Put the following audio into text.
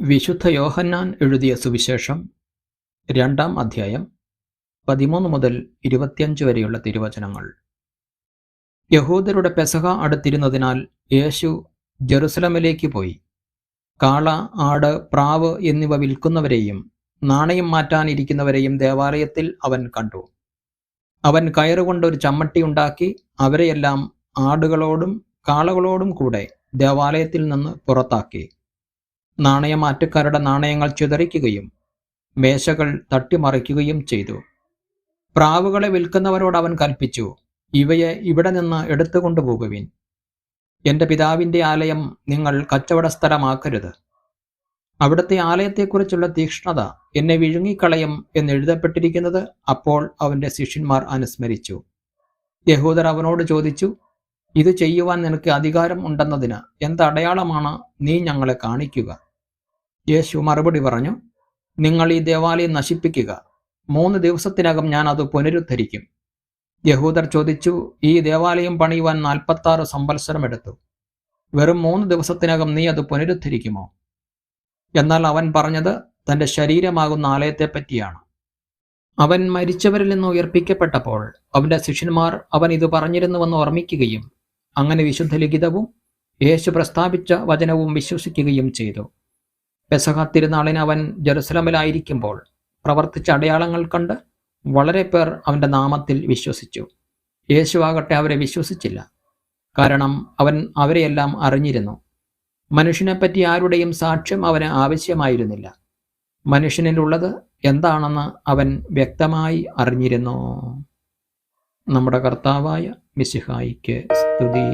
വിശുദ്ധ യോഹന്നാൻ എഴുതിയ സുവിശേഷം രണ്ടാം അധ്യായം പതിമൂന്ന് മുതൽ ഇരുപത്തിയഞ്ച് വരെയുള്ള തിരുവചനങ്ങൾ. യഹൂദരുടെ പെസഹ അടുത്തിരുന്നതിനാൽ യേശു ജെറുസലമിലേക്ക് പോയി. കാള ആട് പ്രാവ് എന്നിവ വിൽക്കുന്നവരെയും നാണയം മാറ്റാനിരിക്കുന്നവരെയും ദേവാലയത്തിൽ അവൻ കണ്ടു. അവൻ കയറുകൊണ്ട് ഒരു ചമ്മട്ടി ഉണ്ടാക്കി അവരെയെല്ലാം ആടുകളോടും കാളകളോടും കൂടെ ദേവാലയത്തിൽ നിന്ന് പുറത്താക്കി. നാണയമാറ്റക്കാരുടെ നാണയങ്ങൾ ചിതറിക്കുകയും മേശകൾ തട്ടിമറിക്കുകയും ചെയ്തു. പ്രാവുകളെ വിൽക്കുന്നവരോട് അവൻ കൽപ്പിച്ചു ഇവയെ ഇവിടെ നിന്ന് എടുത്തുകൊണ്ടുപോകുവിൻ എന്റെ പിതാവിന്റെ ആലയം നിങ്ങൾ കച്ചവട സ്ഥലമാക്കരുത് അവിടുത്തെ ആലയത്തെക്കുറിച്ചുള്ള തീക്ഷ്ണത എന്നെ വിഴുങ്ങിക്കളയും എന്ന് എഴുതപ്പെട്ടിരിക്കുന്നത് അപ്പോൾ അവന്റെ ശിഷ്യന്മാർ അനുസ്മരിച്ചു. യഹൂദർ അവനോട് ചോദിച്ചു ഇത് ചെയ്യുവാൻ നിനക്ക് അധികാരം ഉണ്ടെന്നതിന് എന്തടയാളമാണ് നീ ഞങ്ങളെ കാണിക്കുക? യേശു മറുപടി പറഞ്ഞു നിങ്ങൾ ഈ ദേവാലയം നശിപ്പിക്കുക. മൂന്ന് ദിവസത്തിനകം ഞാൻ അത് പുനരുദ്ധരിക്കും. യഹൂദർ ചോദിച്ചു ഈ ദേവാലയം പണിയുവാൻ നാൽപ്പത്താറ് സംവത്സരം എടുത്തു. വെറും മൂന്ന് ദിവസത്തിനകം നീ അത് പുനരുദ്ധരിക്കുമോ? എന്നാൽ അവൻ പറഞ്ഞത് തന്റെ ശരീരമാകുന്ന ആലയത്തെ പറ്റിയാണ്. അവൻ മരിച്ചവരിൽ നിന്ന് ഉയർപ്പിക്കപ്പെട്ടപ്പോൾ അവന്റെ ശിഷ്യന്മാർ അവൻ ഇത് പറഞ്ഞിരുന്നുവെന്ന് ഓർമ്മിക്കുകയും അങ്ങനെ വിശുദ്ധ ലിഖിതവും യേശു പ്രസ്താവിച്ച വചനവും വിശ്വസിക്കുകയും ചെയ്തു. പെസഹ തിരുനാളിന് അവൻ ജെറുസലമിലായിരിക്കുമ്പോൾ പ്രവർത്തിച്ച അടയാളങ്ങൾ കണ്ട് വളരെ പേർ അവന്റെ നാമത്തിൽ വിശ്വസിച്ചു. യേശു ആകട്ടെ അവരെ വിശ്വസിച്ചില്ല. കാരണം അവൻ അവരെയെല്ലാം അറിഞ്ഞിരുന്നു. മനുഷ്യനെപ്പറ്റി ആരുടെയും സാക്ഷ്യം അവന് ആവശ്യമായിരുന്നില്ല. മനുഷ്യനിലുള്ളത് എന്താണെന്ന് അവൻ വ്യക്തമായി അറിഞ്ഞിരുന്നു. നമ്മുടെ കർത്താവായ മിശിഹായിക്ക് സ്തുതി